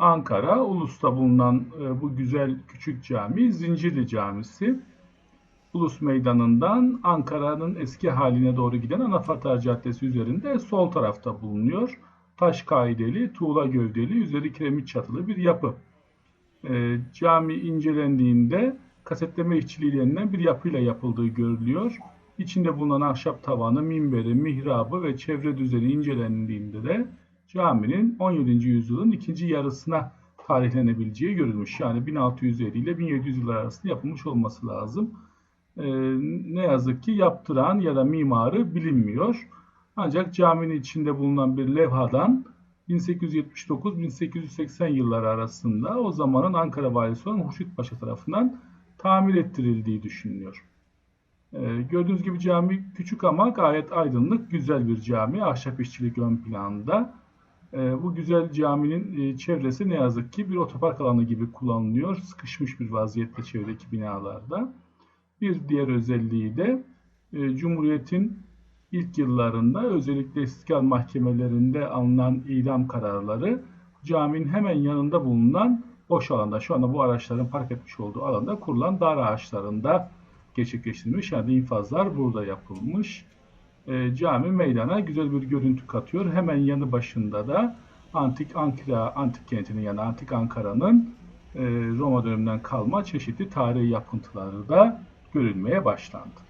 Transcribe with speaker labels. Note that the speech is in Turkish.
Speaker 1: Ankara, Ulus'ta bulunan e, bu güzel küçük cami Zincirli Camisi. Ulus Meydanı'ndan Ankara'nın eski haline doğru giden Anafartar Caddesi üzerinde sol tarafta bulunuyor. Taş kaideli, tuğla gövdeli, üzeri kiremit çatılı bir yapı. E, cami incelendiğinde kasetleme işçiliği denilen bir yapıyla yapıldığı görülüyor. İçinde bulunan ahşap tavanı, minberi, mihrabı ve çevre düzeni incelendiğinde de caminin 17. yüzyılın ikinci yarısına tarihlenebileceği görülmüş. Yani 1650 ile 1700 yıllar arasında yapılmış olması lazım. Ee, ne yazık ki yaptıran ya da mimarı bilinmiyor. Ancak caminin içinde bulunan bir levhadan 1879-1880 yılları arasında o zamanın Ankara valisi olan Hurşit Paşa tarafından tamir ettirildiği düşünülüyor. Ee, gördüğünüz gibi cami küçük ama gayet aydınlık, güzel bir cami. Ahşap işçilik ön planda. Ee, bu güzel caminin e, çevresi ne yazık ki bir otopark alanı gibi kullanılıyor. Sıkışmış bir vaziyette çevredeki binalarda. Bir diğer özelliği de e, Cumhuriyet'in ilk yıllarında özellikle istiklal mahkemelerinde alınan idam kararları caminin hemen yanında bulunan boş alanda, şu anda bu araçların park etmiş olduğu alanda kurulan dar ağaçlarında gerçekleştirilmiş. Yani infazlar burada yapılmış. E, cami meydana güzel bir görüntü katıyor. Hemen yanı başında da antik Ankara, antik kentinin yani antik Ankara'nın e, Roma döneminden kalma çeşitli tarihi yapıntıları da görülmeye başlandı.